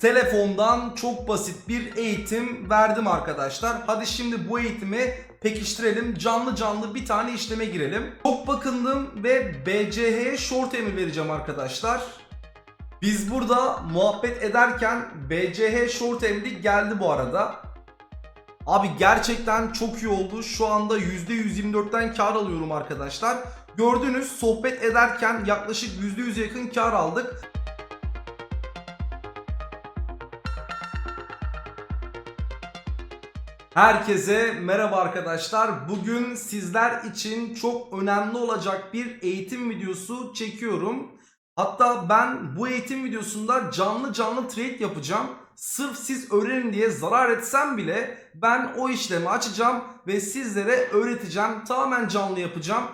Telefondan çok basit bir eğitim verdim arkadaşlar. Hadi şimdi bu eğitimi pekiştirelim. Canlı canlı bir tane işleme girelim. Çok bakındım ve BCH'ye short emi vereceğim arkadaşlar. Biz burada muhabbet ederken BCH short emri geldi bu arada. Abi gerçekten çok iyi oldu. Şu anda %124'ten kar alıyorum arkadaşlar. Gördünüz sohbet ederken yaklaşık %100'e yakın kar aldık. Herkese merhaba arkadaşlar. Bugün sizler için çok önemli olacak bir eğitim videosu çekiyorum. Hatta ben bu eğitim videosunda canlı canlı trade yapacağım. Sırf siz öğrenin diye zarar etsem bile ben o işlemi açacağım ve sizlere öğreteceğim. Tamamen canlı yapacağım.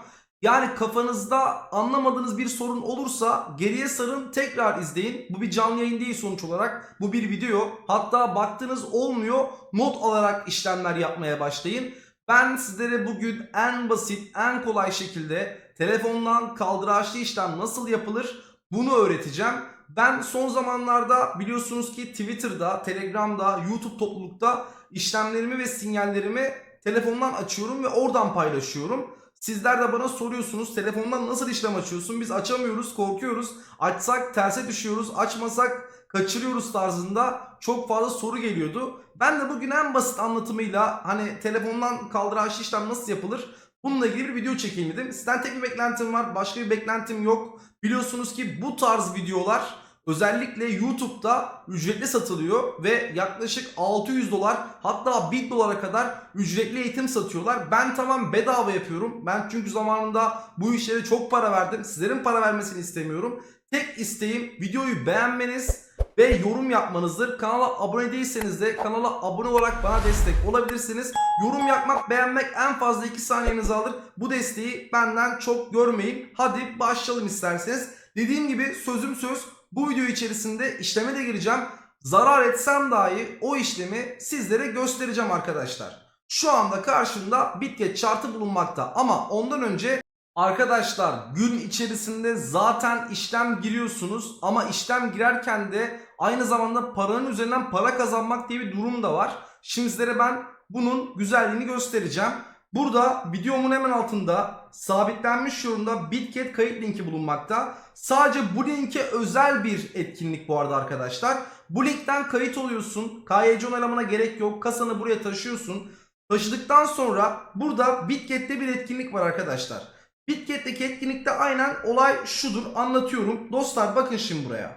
Yani kafanızda anlamadığınız bir sorun olursa geriye sarın tekrar izleyin. Bu bir canlı yayın değil sonuç olarak. Bu bir video. Hatta baktığınız olmuyor not alarak işlemler yapmaya başlayın. Ben sizlere bugün en basit, en kolay şekilde telefondan kaldıraçlı işlem nasıl yapılır bunu öğreteceğim. Ben son zamanlarda biliyorsunuz ki Twitter'da, Telegram'da, YouTube toplulukta işlemlerimi ve sinyallerimi telefondan açıyorum ve oradan paylaşıyorum. Sizler de bana soruyorsunuz telefondan nasıl işlem açıyorsun? Biz açamıyoruz, korkuyoruz. Açsak terse düşüyoruz, açmasak kaçırıyoruz tarzında çok fazla soru geliyordu. Ben de bugün en basit anlatımıyla hani telefondan kaldıraçlı işlem nasıl yapılır? Bununla ilgili bir video çekeyim dedim. Sizden tek bir beklentim var. Başka bir beklentim yok. Biliyorsunuz ki bu tarz videolar özellikle YouTube'da ücretli satılıyor ve yaklaşık 600 dolar hatta 1000 dolara kadar ücretli eğitim satıyorlar. Ben tamam bedava yapıyorum. Ben çünkü zamanında bu işlere çok para verdim. Sizlerin para vermesini istemiyorum. Tek isteğim videoyu beğenmeniz ve yorum yapmanızdır. Kanala abone değilseniz de kanala abone olarak bana destek olabilirsiniz. Yorum yapmak, beğenmek en fazla 2 saniyenizi alır. Bu desteği benden çok görmeyin. Hadi başlayalım isterseniz. Dediğim gibi sözüm söz bu video içerisinde işleme de gireceğim. Zarar etsem dahi o işlemi sizlere göstereceğim arkadaşlar. Şu anda karşımda Bitget chartı bulunmakta ama ondan önce Arkadaşlar gün içerisinde zaten işlem giriyorsunuz ama işlem girerken de aynı zamanda paranın üzerinden para kazanmak diye bir durum da var. Şimdi sizlere ben bunun güzelliğini göstereceğim. Burada videomun hemen altında sabitlenmiş yorumda Bitget kayıt linki bulunmakta. Sadece bu linke özel bir etkinlik bu arada arkadaşlar. Bu linkten kayıt oluyorsun. KYC onaylamana gerek yok. Kasanı buraya taşıyorsun. Taşıdıktan sonra burada Bitget'te bir etkinlik var arkadaşlar. Bitget'teki etkinlikte aynen olay şudur anlatıyorum. Dostlar bakın şimdi buraya.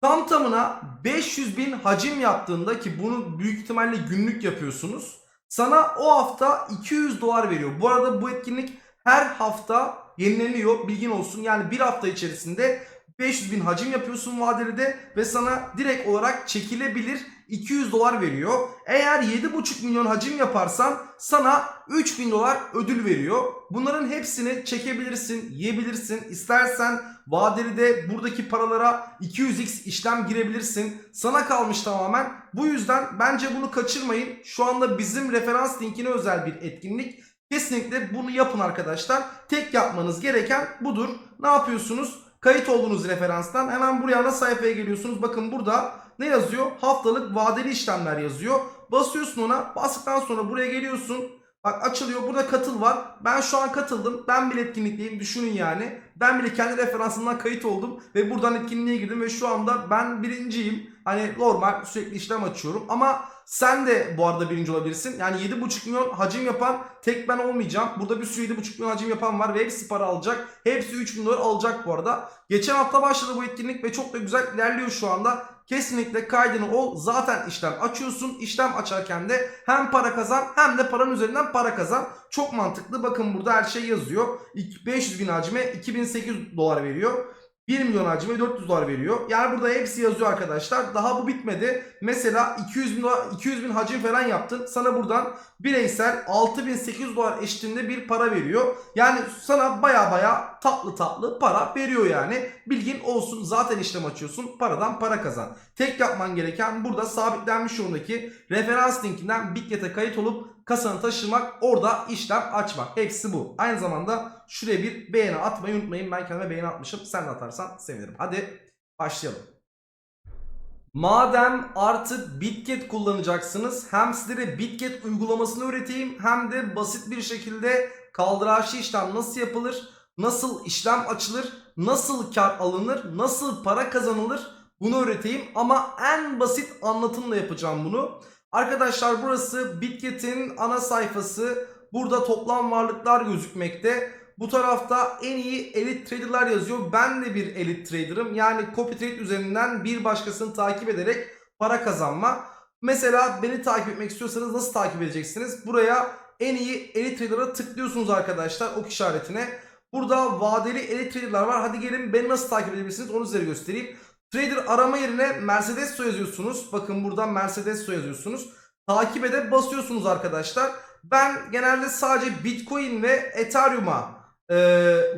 Tam tamına 500 bin hacim yaptığında ki bunu büyük ihtimalle günlük yapıyorsunuz. Sana o hafta 200 dolar veriyor. Bu arada bu etkinlik her hafta yenileniyor bilgin olsun. Yani bir hafta içerisinde 500 bin hacim yapıyorsun vadelide ve sana direkt olarak çekilebilir 200 dolar veriyor. Eğer 7,5 milyon hacim yaparsan sana 3000 dolar ödül veriyor. Bunların hepsini çekebilirsin, yiyebilirsin. İstersen vadeli de buradaki paralara 200x işlem girebilirsin. Sana kalmış tamamen. Bu yüzden bence bunu kaçırmayın. Şu anda bizim referans linkine özel bir etkinlik. Kesinlikle bunu yapın arkadaşlar. Tek yapmanız gereken budur. Ne yapıyorsunuz? Kayıt olduğunuz referanstan hemen buraya ana sayfaya geliyorsunuz. Bakın burada ne yazıyor? Haftalık vadeli işlemler yazıyor. Basıyorsun ona. Bastıktan sonra buraya geliyorsun. Bak açılıyor. Burada katıl var. Ben şu an katıldım. Ben bile etkinlikteyim. Düşünün yani. Ben bile kendi referansımdan kayıt oldum. Ve buradan etkinliğe girdim. Ve şu anda ben birinciyim. Hani normal sürekli işlem açıyorum. Ama sen de bu arada birinci olabilirsin. Yani 7,5 milyon hacim yapan tek ben olmayacağım. Burada bir sürü 7,5 milyon hacim yapan var. Ve hepsi para alacak. Hepsi 3 bin dolar alacak bu arada. Geçen hafta başladı bu etkinlik. Ve çok da güzel ilerliyor şu anda. Kesinlikle kaydını ol. Zaten işlem açıyorsun. İşlem açarken de hem para kazan hem de paranın üzerinden para kazan. Çok mantıklı. Bakın burada her şey yazıyor. 500 bin hacime 2800 dolar veriyor. 1 milyon hacime 400 dolar veriyor. Yani burada hepsi yazıyor arkadaşlar. Daha bu bitmedi. Mesela 200 bin, dolar, 200 bin hacim falan yaptın. Sana buradan bireysel 6800 dolar eşitinde bir para veriyor. Yani sana baya baya tatlı tatlı para veriyor yani. Bilgin olsun zaten işlem açıyorsun. Paradan para kazan. Tek yapman gereken burada sabitlenmiş yorumdaki referans linkinden Bitget'e kayıt olup kasanı taşımak orada işlem açmak. Hepsi bu. Aynı zamanda şuraya bir beğeni atmayı unutmayın. Ben kendime beğeni atmışım. Sen de atarsan sevinirim. Hadi başlayalım. Madem artık Bitget kullanacaksınız hem sizlere Bitget uygulamasını öğreteyim hem de basit bir şekilde kaldıraçlı işlem nasıl yapılır, nasıl işlem açılır, nasıl kar alınır, nasıl para kazanılır bunu öğreteyim ama en basit anlatımla yapacağım bunu. Arkadaşlar burası Bitget'in ana sayfası. Burada toplam varlıklar gözükmekte. Bu tarafta en iyi elit traderlar yazıyor. Ben de bir elit trader'ım. Yani copy trade üzerinden bir başkasını takip ederek para kazanma. Mesela beni takip etmek istiyorsanız nasıl takip edeceksiniz? Buraya en iyi elit trader'a tıklıyorsunuz arkadaşlar ok işaretine. Burada vadeli elit trader'lar var. Hadi gelin beni nasıl takip edebilirsiniz onu size göstereyim. Trader arama yerine Mercedes yazıyorsunuz. Bakın buradan Mercedes yazıyorsunuz. Takip ede basıyorsunuz arkadaşlar. Ben genelde sadece Bitcoin ve Ethereum'a e,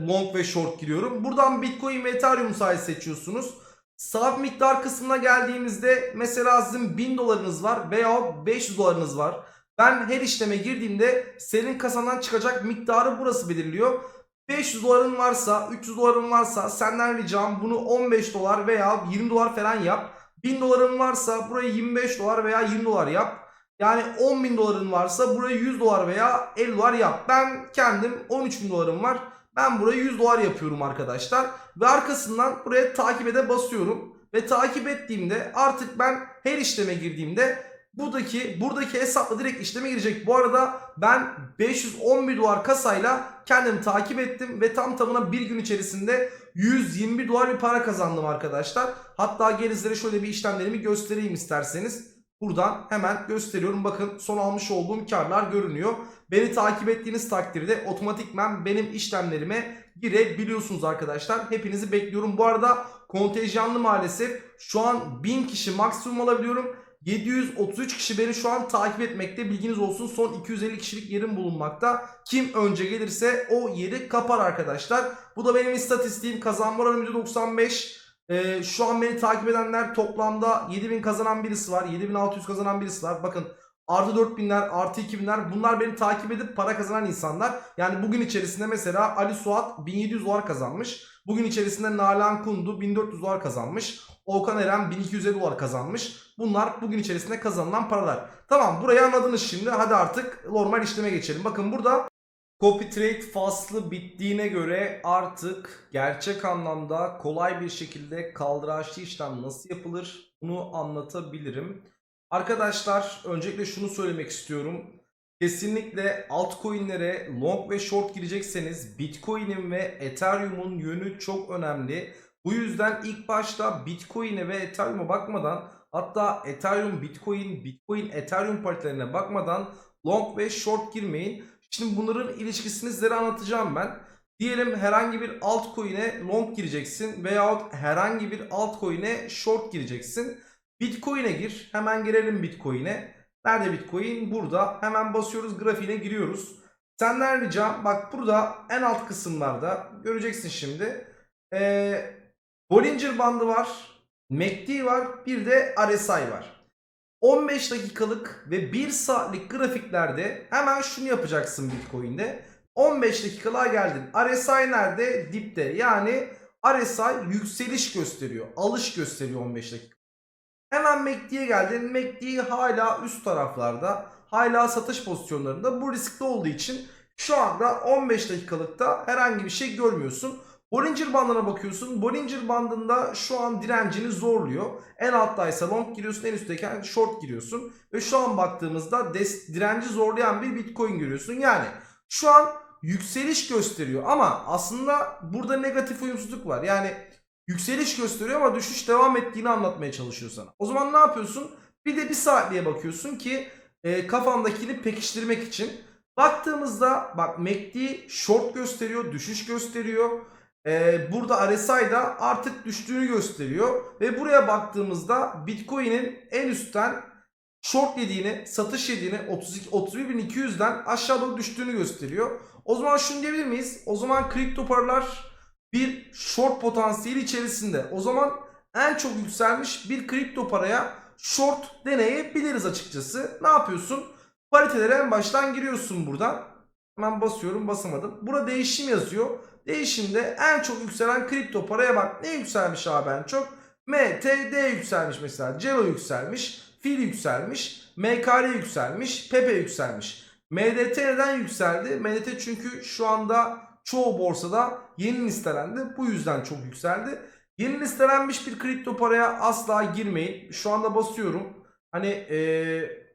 long ve short giriyorum. Buradan Bitcoin ve Ethereum sayı seçiyorsunuz. Sağ miktar kısmına geldiğimizde mesela sizin 1000 dolarınız var veya 500 dolarınız var. Ben her işleme girdiğimde senin kasadan çıkacak miktarı burası belirliyor. 500 doların varsa 300 doların varsa senden ricam bunu 15 dolar veya 20 dolar falan yap. 1000 doların varsa burayı 25 dolar veya 20 dolar yap. Yani 10 bin doların varsa buraya 100 dolar veya 50 dolar yap. Ben kendim 13 bin dolarım var. Ben buraya 100 dolar yapıyorum arkadaşlar. Ve arkasından buraya takip ede basıyorum. Ve takip ettiğimde artık ben her işleme girdiğimde buradaki buradaki hesapla direkt işleme girecek. Bu arada ben 511 dolar kasayla kendimi takip ettim ve tam tamına bir gün içerisinde 121 dolar bir para kazandım arkadaşlar. Hatta gelin size şöyle bir işlemlerimi göstereyim isterseniz. Buradan hemen gösteriyorum. Bakın son almış olduğum karlar görünüyor. Beni takip ettiğiniz takdirde otomatikmen benim işlemlerime girebiliyorsunuz arkadaşlar. Hepinizi bekliyorum. Bu arada kontenjanlı maalesef şu an 1000 kişi maksimum alabiliyorum. 733 kişi beni şu an takip etmekte. Bilginiz olsun son 250 kişilik yerim bulunmakta. Kim önce gelirse o yeri kapar arkadaşlar. Bu da benim istatistiğim. Kazanma oranım %95. Ee, şu an beni takip edenler toplamda 7000 kazanan birisi var. 7600 kazanan birisi var. Bakın artı 4000'ler artı 2000'ler bunlar beni takip edip para kazanan insanlar. Yani bugün içerisinde mesela Ali Suat 1700 dolar kazanmış. Bugün içerisinde Nalan Kundu 1400 dolar kazanmış. Okan Eren 1250 dolar kazanmış. Bunlar bugün içerisinde kazanılan paralar. Tamam burayı anladınız şimdi. Hadi artık normal işleme geçelim. Bakın burada Copy trade faslı bittiğine göre artık gerçek anlamda kolay bir şekilde kaldıraçlı işlem nasıl yapılır bunu anlatabilirim. Arkadaşlar öncelikle şunu söylemek istiyorum. Kesinlikle altcoin'lere long ve short girecekseniz Bitcoin'in ve Ethereum'un yönü çok önemli. Bu yüzden ilk başta Bitcoin'e ve Ethereum'a bakmadan hatta Ethereum, Bitcoin, Bitcoin, Ethereum partilerine bakmadan long ve short girmeyin. Şimdi bunların ilişkisini sizlere anlatacağım ben. Diyelim herhangi bir altcoin'e long gireceksin veyahut herhangi bir altcoin'e short gireceksin. Bitcoin'e gir. Hemen girelim Bitcoin'e. Nerede Bitcoin? Burada. Hemen basıyoruz grafiğine giriyoruz. Senden ricam bak burada en alt kısımlarda göreceksin şimdi. Ee, Bollinger bandı var. MACD var. Bir de RSI var. 15 dakikalık ve 1 saatlik grafiklerde hemen şunu yapacaksın Bitcoin'de. 15 dakikalığa geldin. RSI nerede? Dipte. Yani RSI yükseliş gösteriyor. Alış gösteriyor 15 dakika. Hemen MACD'ye geldin. MACD hala üst taraflarda. Hala satış pozisyonlarında. Bu riskli olduğu için şu anda 15 dakikalıkta herhangi bir şey görmüyorsun. Bollinger bandına bakıyorsun. Bollinger bandında şu an direncini zorluyor. En alttaysa long giriyorsun, en üstteyken short giriyorsun. Ve şu an baktığımızda des, direnci zorlayan bir Bitcoin görüyorsun. Yani şu an yükseliş gösteriyor ama aslında burada negatif uyumsuzluk var. Yani yükseliş gösteriyor ama düşüş devam ettiğini anlatmaya çalışıyor sana. O zaman ne yapıyorsun? Bir de bir saatliğe bakıyorsun ki e, kafandakini pekiştirmek için. Baktığımızda bak MACD short gösteriyor, düşüş gösteriyor. Ee, burada RSI'da artık düştüğünü gösteriyor. Ve buraya baktığımızda Bitcoin'in en üstten short yediğini, satış yediğini 31.200'den aşağı doğru düştüğünü gösteriyor. O zaman şunu diyebilir miyiz? O zaman kripto paralar bir short potansiyeli içerisinde. O zaman en çok yükselmiş bir kripto paraya short deneyebiliriz açıkçası. Ne yapıyorsun? Paritelere en baştan giriyorsun buradan. Hemen basıyorum basamadım. Burada değişim yazıyor. Değişimde en çok yükselen kripto paraya bak. Ne yükselmiş abi en çok? MTD yükselmiş mesela. Celo yükselmiş. Fil yükselmiş. MKR yükselmiş. Pepe yükselmiş. MDT neden yükseldi? MDT çünkü şu anda çoğu borsada yeni listelendi. Bu yüzden çok yükseldi. Yeni listelenmiş bir kripto paraya asla girmeyin. Şu anda basıyorum. Hani eee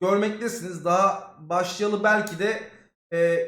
görmektesiniz. Daha başlayalı belki de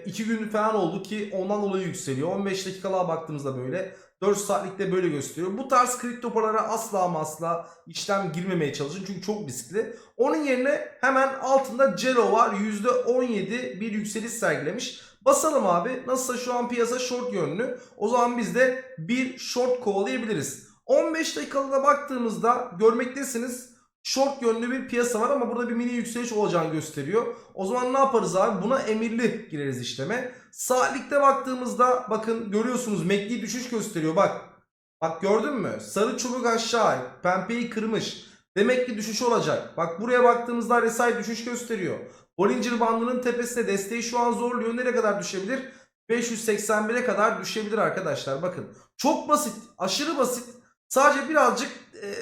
2 gün falan oldu ki ondan dolayı yükseliyor. 15 dakikalığa baktığımızda böyle. 4 saatlikte böyle gösteriyor. Bu tarz kripto paralara asla asla işlem girmemeye çalışın. Çünkü çok riskli. Onun yerine hemen altında Celo var. %17 bir yükseliş sergilemiş. Basalım abi. Nasılsa şu an piyasa short yönlü. O zaman biz de bir short kovalayabiliriz. 15 dakikalığa baktığımızda görmektesiniz. Short yönlü bir piyasa var ama burada bir mini yükseliş olacağını gösteriyor. O zaman ne yaparız abi? Buna emirli gireriz işleme. Saatlikte baktığımızda bakın görüyorsunuz MACD düşüş gösteriyor bak. Bak gördün mü? Sarı çubuk aşağı, pembeyi kırmış. Demek ki düşüş olacak. Bak buraya baktığımızda RSI düşüş gösteriyor. Bollinger bandının tepesine desteği şu an zorluyor. Nereye kadar düşebilir? 581'e kadar düşebilir arkadaşlar. Bakın çok basit, aşırı basit. Sadece birazcık e,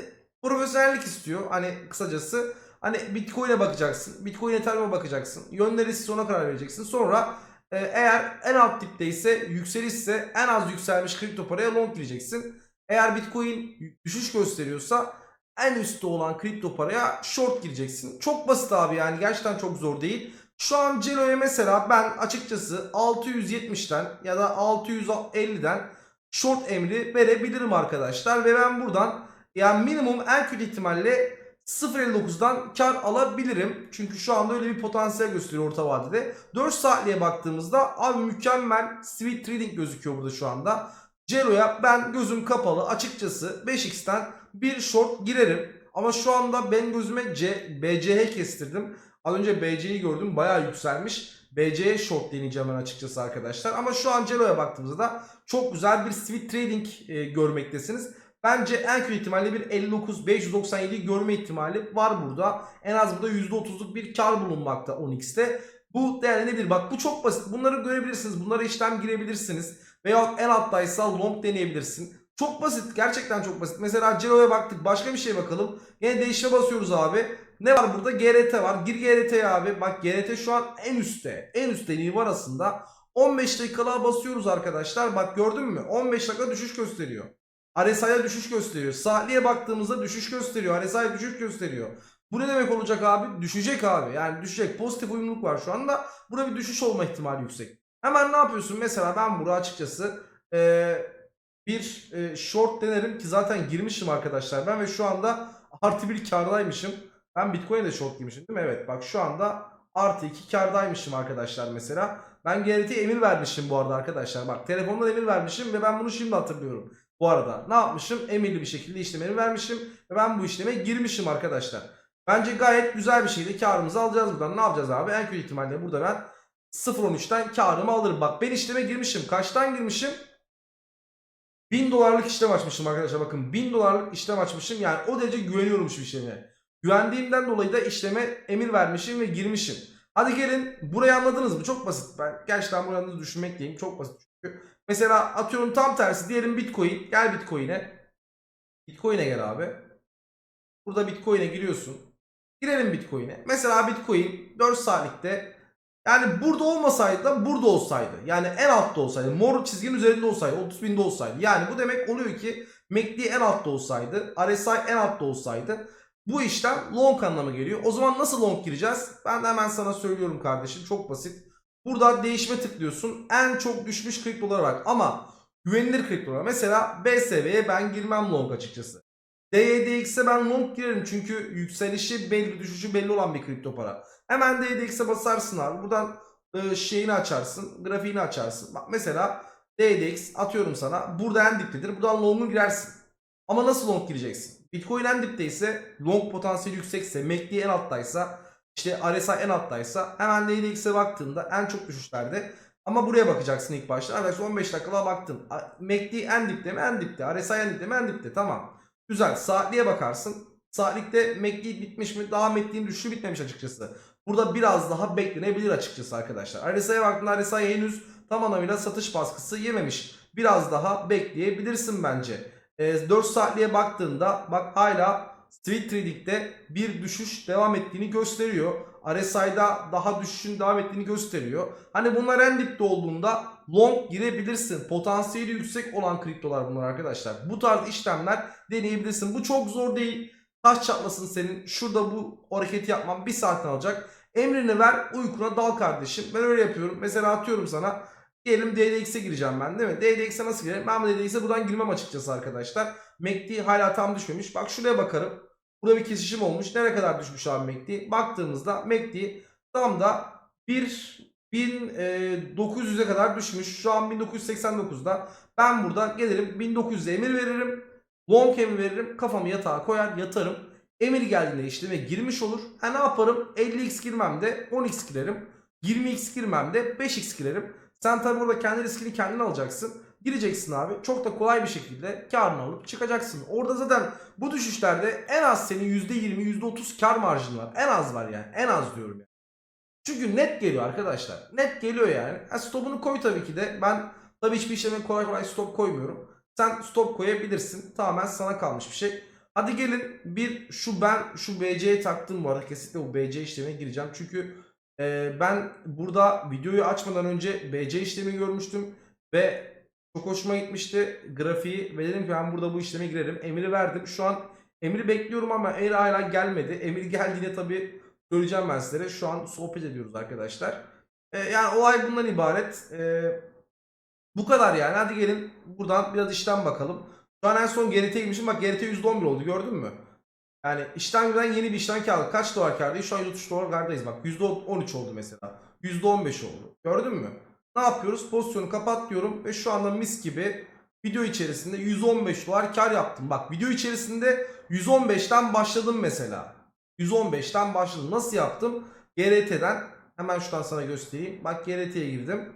profesyonellik istiyor. Hani kısacası hani Bitcoin'e bakacaksın. Bitcoin Ethereum'a bakacaksın. Yönleri siz ona karar vereceksin. Sonra e, eğer en alt dipte ise yükselişse en az yükselmiş kripto paraya long gireceksin. Eğer Bitcoin düşüş gösteriyorsa en üstte olan kripto paraya short gireceksin. Çok basit abi yani gerçekten çok zor değil. Şu an Celo'ya mesela ben açıkçası 670'ten ya da 650'den short emri verebilirim arkadaşlar. Ve ben buradan yani minimum en kötü ihtimalle 0.59'dan kar alabilirim. Çünkü şu anda öyle bir potansiyel gösteriyor orta vadede. 4 saatliğe baktığımızda abi mükemmel sweet trading gözüküyor burada şu anda. Celo'ya ben gözüm kapalı açıkçası 5x'ten bir short girerim. Ama şu anda ben gözüme C, BCH kestirdim. Az önce BC'yi gördüm bayağı yükselmiş. BC'ye short deneyeceğim ben açıkçası arkadaşlar. Ama şu an Celo'ya baktığımızda da çok güzel bir sweet trading e, görmektesiniz. Bence en kötü ihtimalle bir 59 597 görme ihtimali var burada. En az burada %30'luk bir kar bulunmakta 10x'te. Bu değerli nedir? Bak bu çok basit. Bunları görebilirsiniz. Bunlara işlem girebilirsiniz. Veya en alttaysa long deneyebilirsin. Çok basit. Gerçekten çok basit. Mesela Cero'ya baktık. Başka bir şeye bakalım. Yine değişime basıyoruz abi. Ne var burada? GRT var. Gir GRT'ye abi. Bak GRT şu an en üstte. En üstte liv arasında. 15 dakikalığa basıyoruz arkadaşlar. Bak gördün mü? 15 dakika düşüş gösteriyor. RSI'ye düşüş gösteriyor. Saatliğe baktığımızda düşüş gösteriyor. RSI düşüş gösteriyor. Bu ne demek olacak abi? Düşecek abi. Yani düşecek. Pozitif uyumluluk var şu anda. Burada bir düşüş olma ihtimali yüksek. Hemen ne yapıyorsun? Mesela ben burada açıkçası ee, bir e, short denerim ki zaten girmişim arkadaşlar ben ve şu anda artı bir kardaymışım. Ben Bitcoin'e de short girmişim değil mi? Evet bak şu anda artı iki kardaymışım arkadaşlar mesela. Ben GRT'ye emir vermişim bu arada arkadaşlar. Bak telefondan emir vermişim ve ben bunu şimdi hatırlıyorum. Bu arada ne yapmışım? Emirli bir şekilde işlemleri vermişim ve ben bu işleme girmişim arkadaşlar. Bence gayet güzel bir şeydi. Karımızı alacağız buradan. Ne yapacağız abi? En kötü ihtimalle burada ben 0.13'ten karımı alırım. Bak ben işleme girmişim. Kaçtan girmişim? 1000 dolarlık işlem açmışım arkadaşlar. Bakın 1000 dolarlık işlem açmışım. Yani o derece güveniyorum şu işleme. Güvendiğimden dolayı da işleme emir vermişim ve girmişim. Hadi gelin burayı anladınız mı? Çok basit. Ben gerçekten burayı düşünmek diyeyim. Çok basit çünkü. Mesela atıyorum tam tersi diyelim Bitcoin. Gel Bitcoin'e. Bitcoin'e gel abi. Burada Bitcoin'e giriyorsun. Girelim Bitcoin'e. Mesela Bitcoin 4 saatlikte yani burada olmasaydı da burada olsaydı. Yani en altta olsaydı. Mor çizginin üzerinde olsaydı. 30 binde olsaydı. Yani bu demek oluyor ki MACD en altta olsaydı. RSI en altta olsaydı. Bu işlem long anlamı geliyor. O zaman nasıl long gireceğiz? Ben de hemen sana söylüyorum kardeşim. Çok basit. Burada değişime tıklıyorsun. En çok düşmüş kriptolara bak. Ama güvenilir kriptolara. Mesela BSV'ye ben girmem long açıkçası. DYDX'e ben long girerim. Çünkü yükselişi belli, düşüşü belli olan bir kripto para. Hemen DYDX'e basarsın abi. Buradan e, şeyini açarsın. Grafiğini açarsın. Bak mesela DYDX atıyorum sana. Burada en diptedir. Buradan long'u girersin. Ama nasıl long gireceksin? Bitcoin en dipte ise long potansiyeli yüksekse, MACD en alttaysa, işte RSI en alttaysa hemen DYDX'e baktığında en çok düşüşlerde ama buraya bakacaksın ilk başta. Arkadaşlar 15 dakikada baktın. MACD en dipte mi? En dipte. RSI en dipte mi? En dipte. Tamam. Güzel. Saatliğe bakarsın. Saatlikte MACD bitmiş mi? Daha MACD'nin düşüşü bitmemiş açıkçası. Burada biraz daha beklenebilir açıkçası arkadaşlar. RSI'ye baktığında RSI henüz tam anlamıyla satış baskısı yememiş. Biraz daha bekleyebilirsin bence. e, 4 saatliğe baktığında bak hala Street Trading'de bir düşüş devam ettiğini gösteriyor. RSI'da daha düşüşün devam ettiğini gösteriyor. Hani bunlar en dipte olduğunda long girebilirsin. Potansiyeli yüksek olan kriptolar bunlar arkadaşlar. Bu tarz işlemler deneyebilirsin. Bu çok zor değil. Taş çatlasın senin. Şurada bu hareketi yapmam bir saatten alacak. Emrini ver uykuna dal kardeşim. Ben öyle yapıyorum. Mesela atıyorum sana. Diyelim DDX'e gireceğim ben değil mi? DDX'e nasıl girerim? Ben DDX'e buradan girmem açıkçası arkadaşlar. MACD hala tam düşmemiş. Bak şuraya bakarım. Burada bir kesişim olmuş. Nereye kadar düşmüş abi MACD? Baktığımızda MACD tam da 1900'e kadar düşmüş. Şu an 1989'da. Ben burada gelirim 1900'e emir veririm. Long emir veririm. Kafamı yatağa koyar yatarım. Emir geldiğinde işleme girmiş olur. Ha ne yaparım? 50x girmem de 10x girerim. 20x girmem de 5x girerim. Sen tabi burada kendi riskini kendin alacaksın. Gireceksin abi. Çok da kolay bir şekilde karını alıp çıkacaksın. Orada zaten bu düşüşlerde en az senin %20, %30 kar marjın var. En az var yani. En az diyorum yani. Çünkü net geliyor arkadaşlar. Net geliyor yani. Ha, stopunu koy tabii ki de. Ben tabii hiçbir işleme kolay kolay stop koymuyorum. Sen stop koyabilirsin. Tamamen sana kalmış bir şey. Hadi gelin bir şu ben şu BC'ye taktım bu arada. Kesinlikle bu BC işlemine gireceğim. Çünkü e, ben burada videoyu açmadan önce BC işlemi görmüştüm. Ve çok hoşuma gitmişti grafiği. Ve dedim ki ben burada bu işleme girerim. Emri verdim. Şu an emri bekliyorum ama emir hala gelmedi. Emir geldiğinde tabii söyleyeceğim ben sizlere. Şu an sohbet ediyoruz arkadaşlar. E, yani olay bundan ibaret. E, bu kadar yani. Hadi gelin buradan biraz işten bakalım. Şu an en son GRT'ye girmişim. Bak GRT %11 oldu gördün mü? Yani işten giren yeni bir işten kar Kaç dolar kardayız? Şu an 133 dolar kardayız. Bak %13 oldu mesela. %15 oldu. Gördün mü? Ne yapıyoruz? Pozisyonu kapat diyorum ve şu anda mis gibi video içerisinde 115 dolar kar yaptım. Bak video içerisinde 115'ten başladım mesela. 115'ten başladım. Nasıl yaptım? GRT'den hemen şuradan sana göstereyim. Bak GRT'ye girdim.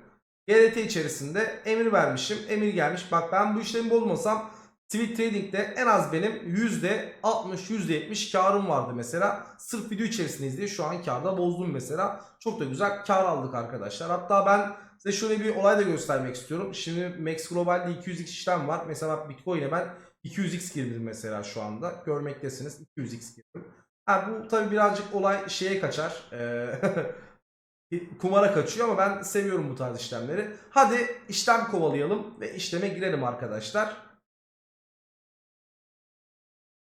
GRT içerisinde emir vermişim. Emir gelmiş. Bak ben bu işlemi bozmasam Tweet Trading'de en az benim %60 %70 karım vardı mesela. Sırf video içerisindeyiz diye şu an karda bozdum mesela. Çok da güzel kar aldık arkadaşlar. Hatta ben size şöyle bir olay da göstermek istiyorum. Şimdi Max Global'de 200x işlem var. Mesela Bitcoin'e ben 200x girdim mesela şu anda. Görmektesiniz 200x girdim. Ha, bu tabi birazcık olay şeye kaçar. Ee, kumara kaçıyor ama ben seviyorum bu tarz işlemleri. Hadi işlem kovalayalım ve işleme girelim arkadaşlar.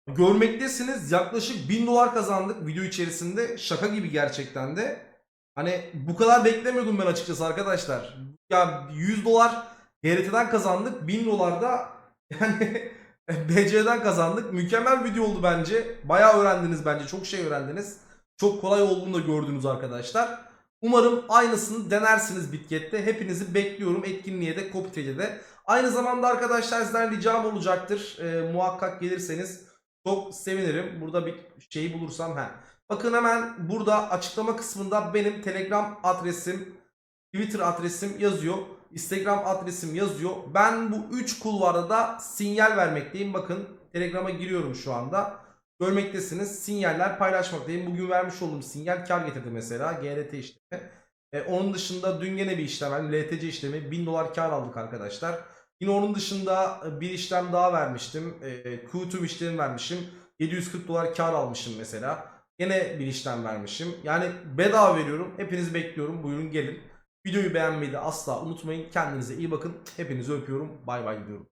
Görmektesiniz yaklaşık 1000 dolar kazandık video içerisinde. Şaka gibi gerçekten de. Hani bu kadar beklemiyordum ben açıkçası arkadaşlar. Ya 100 dolar GRT'den kazandık. 1000 dolar da yani BC'den kazandık. Mükemmel video oldu bence. Bayağı öğrendiniz bence. Çok şey öğrendiniz. Çok kolay olduğunu da gördünüz arkadaşlar. Umarım aynısını denersiniz Bitket'te. Hepinizi bekliyorum etkinliğe de Kopite'de de. Aynı zamanda arkadaşlar sizden ricam olacaktır. Ee, muhakkak gelirseniz çok sevinirim. Burada bir şeyi bulursam. He. Bakın hemen burada açıklama kısmında benim Telegram adresim, Twitter adresim yazıyor. Instagram adresim yazıyor. Ben bu 3 kulvarda da sinyal vermekteyim. Bakın Telegram'a giriyorum şu anda. Görmektesiniz. Sinyaller paylaşmaktayım. Bugün vermiş olduğum sinyal kar getirdi mesela. GRT işlemi. E, onun dışında dün gene bir işlem verdim. LTC işlemi 1000 dolar kar aldık arkadaşlar. Yine onun dışında bir işlem daha vermiştim. E, Q2 işlemi vermişim. 740 dolar kar almışım mesela. Yine bir işlem vermişim. Yani bedava veriyorum. Hepinizi bekliyorum. Buyurun gelin. Videoyu beğenmeyi de asla unutmayın. Kendinize iyi bakın. Hepinizi öpüyorum. Bay bay diyorum.